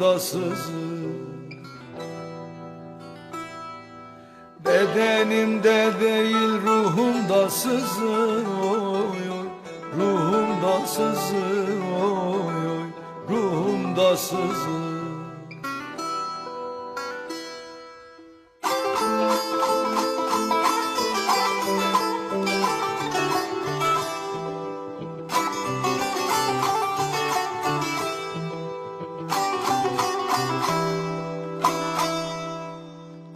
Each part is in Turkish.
sızı Bedenimde değil ruhumda sızı oy oy. Ruhumda sızı oy oy. Ruhumda sızı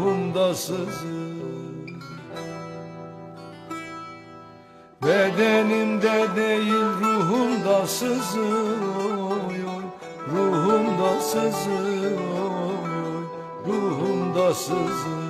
oy Ruhumda sızı Bedenimde değil ruhumda sızı oy oy Ruhumda sızı oy oy Ruhumda sızı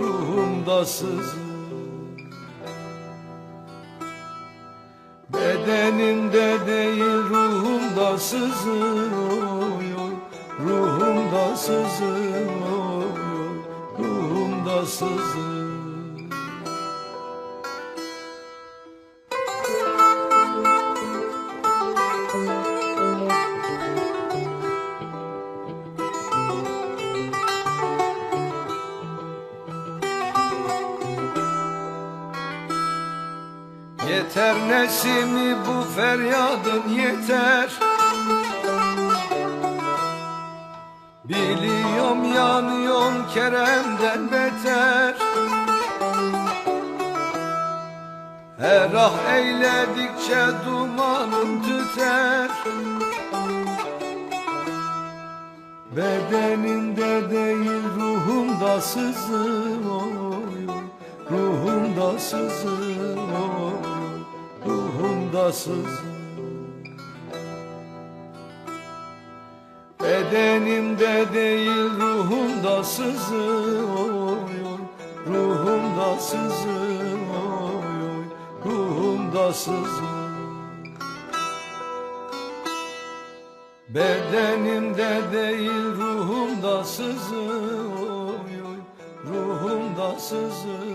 Ruhumda sızı Bedenimde değil ruhumda sızı oy oy Ruhumda sızı oy oy Ruhumda sızı Yeter nesimi bu feryadın yeter. Biliyorum yanıyorsun Kerem'den beter. Her ah eyledikçe dumanım tüter. Bedenimde değil ruhumda sızı oy Ruhumda sızı oy oy Ruhumda sızı Bedenimde değil ruhumda sızı oy oy ruhumda sızı oy oy ruhumda sızı Bedenimde değil ruhumda sızı oy oy ruhumda sızı